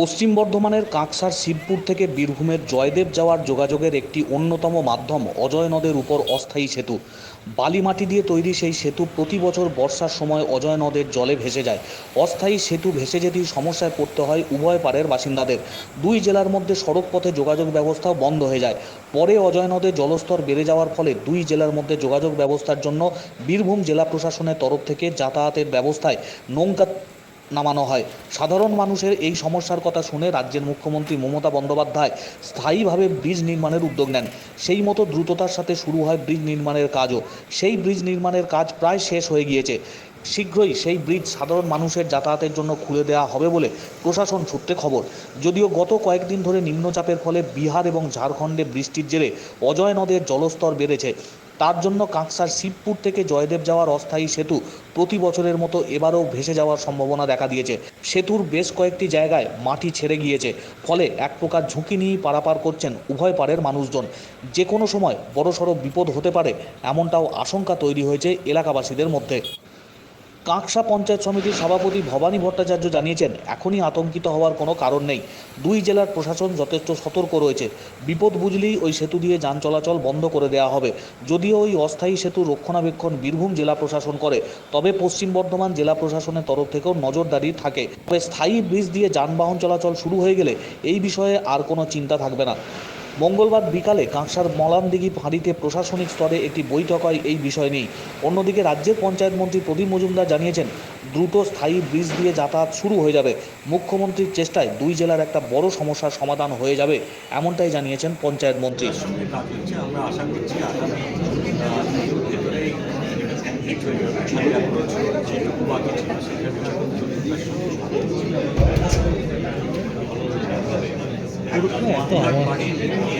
পশ্চিম বর্ধমানের কাঁকসার শিবপুর থেকে বীরভূমের জয়দেব যাওয়ার যোগাযোগের একটি অন্যতম মাধ্যম, অজয় নদের উপর অস্থায়ী সেতু। বালি মাটি দিয়ে তৈরি সেই সেতু প্রতি বছর বর্ষার সময় অজয় নদের জলে ভেসে যায়। অস্থায়ী সেতু ভেসে যেতেই সমস্যায় পড়তে হয় উভয় পাড়ের বাসিন্দাদের। দুই জেলার মধ্যে সড়ক পথে যোগাযোগ ব্যবস্থাও বন্ধ হয়ে যায়। পরে অজয় নদের জলস্তর বেড়ে যাওয়ার ফলে দুই জেলার মধ্যে যোগাযোগ ব্যবস্থার জন্য বীরভূম জেলা প্রশাসনের তরফ থেকে যাতায়াতের ব্যবস্থায় নৌকা নামানো হয়। সাধারণ মানুষের এই সমস্যার কথা শুনে রাজ্যের মুখ্যমন্ত্রী মমতা বন্দ্যোপাধ্যায় স্থায়ীভাবে ব্রিজ নির্মাণের উদ্যোগ নেন। সেই মতো দ্রুততার সাথে শুরু হয় ব্রিজ নির্মাণের কাজও। সেই ব্রিজ নির্মাণের কাজ প্রায় শেষ হয়ে গিয়েছে। শীঘ্রই সেই ব্রিজ সাধারণ মানুষের যাতায়াতের জন্য খুলে দেওয়া হবে বলে প্রশাসন সূত্রে খবর। যদিও গত কয়েকদিন ধরে নিম্নচাপের ফলে বিহার এবং ঝাড়খণ্ডে বৃষ্টির জেরে অজয় নদের জলস্তর বেড়েছে। তার জন্য কাঁকসার শিবপুর থেকে জয়দেব যাওয়ার অস্থায়ী সেতু প্রতি বছরের মতো এবারও ভেসে যাওয়ার সম্ভাবনা দেখা দিয়েছে। সেতুর বেশ কয়েকটি জায়গায় মাটি ছেড়ে গিয়েছে, ফলে এক প্রকার ঝুঁকি নিয়েই পারাপার করছেন উভয় পারের মানুষজন। যে কোনো সময় বড়সড় বিপদ হতে পারে, এমনটাও আশঙ্কা তৈরি হয়েছে এলাকাবাসীদের মধ্যে। কাঁকসা পঞ্চায়েত সমিতির সভাপতি ভবানী ভট্টাচার্য জানিয়েছেন, এখনই আতঙ্কিত হওয়ার কোনো কারণ নেই। দুই জেলার প্রশাসন যথেষ্ট সতর্ক রয়েছে। বিপদ বুঝলেই ওই সেতু দিয়ে যান চলাচল বন্ধ করে দেওয়া হবে। যদিও ওই অস্থায়ী সেতু রক্ষণাবেক্ষণ বীরভূম জেলা প্রশাসন করে, তবে পশ্চিম বর্ধমান জেলা প্রশাসনের তরফ থেকেও নজরদারি থাকে। তবে স্থায়ী ব্রিজ দিয়ে যানবাহন চলাচল শুরু হয়ে গেলে এই বিষয়ে আর কোনো চিন্তা থাকবে না। মঙ্গলবার বিকালে কাঁকসার মলানদিঘি ফাঁড়িতে প্রশাসনিক স্তরে একটি বৈঠক হয় এই বিষয় নিয়ে অন্যদিকে রাজ্যের পঞ্চায়েত মন্ত্রী প্রদীপ মজুমদার জানিয়েছেন, দ্রুত স্থায়ী ব্রিজ দিয়ে যাতায়াত শুরু হয়ে যাবে। মুখ্যমন্ত্রীর চেষ্টায় দুই জেলার একটা বড় সমস্যার সমাধান হয়ে যাবে এমনটাই জানিয়েছেন পঞ্চায়েত মন্ত্রী। ভেতরেই এটা কমপ্লিট হয়ে যাবে